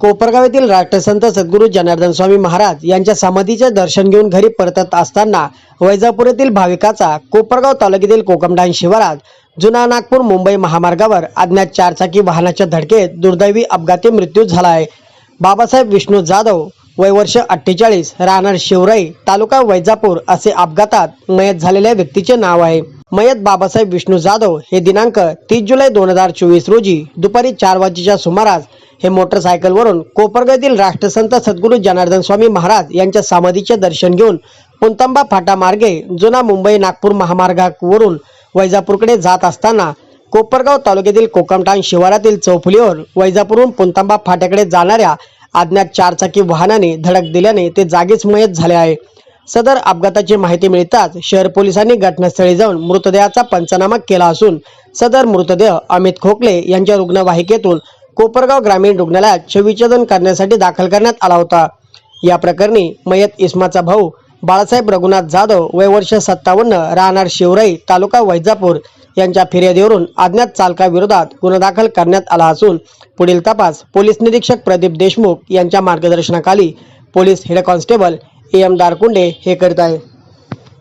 कोपरगाव येथील राष्ट्रसंत सद्गुरू जनार्दन स्वामी महाराज यांच्या समाधीचे दर्शन घेऊन घरी परतत असताना वैजापूर येथील भाविकाचा कोपरगाव तालुक्यातील कोकमडान शिवारात जुना नागपूर मुंबई महामार्गावर अज्ञात चारचाकी वाहनाच्या धडकेत दुर्दैवी अपघाती मृत्यू झाला आहे बाबासाहेब विष्णू जाधव वय वर्ष अठ्ठेचाळीस राहणार शिवराई तालुका वैजापूर असे अपघातात मयत झालेल्या व्यक्तीचे नाव आहे. मयत बाबासाहेब विष्णू जाधव हे दिनांक तीस जुलै दोन हजार चोवीस रोजी दुपारी चार वाजेच्या सुमारास हे मोटरसायकलवरून कोपरगावतील राष्ट्रसंत सद्गुरू जनार्दन स्वामी महाराज यांच्या समाधीचे दर्शन घेऊन पुंतंबा फाटा मार्गे जुना मुंबई नागपूर महामार्गावरून वैजापूरकडे जात असताना कोपरगाव तालुक्यातील कोकमठाण शिवारातील चौफुलीवर वैजापूरहून पुंतंबा फाट्याकडे जाणाऱ्या अज्ञात चारचाकी वाहनाने धडक दिल्याने ते जागीच मयत झाले आहे. सदर अपघाताची माहिती मिळताच शहर पोलिसांनी घटनास्थळी जाऊन मृतदेहाचा पंचनामा केला असून सदर मृतदेह अमित खोकले यांच्या रुग्णवाहिकेतून कोपरगाव ग्रामीण रुग्णालयात छविच्छेदन करण्यासाठी दाखल करण्यात आला होता. या प्रकरणी मयत इस्माचा भाऊ बाळासाहेब रघुनाथ जाधव वय वर्ष सत्तावन्न राहणार शिवराई तालुका वैजापूर यांच्या फिर्यादीवरून अज्ञात चालकाविरोधात गुन्हा दाखल करण्यात आला असून पुढील तपास पोलीस निरीक्षक प्रदीप देशमुख यांच्या मार्गदर्शनाखाली police head constable A M Darkunde हे करीत आहे.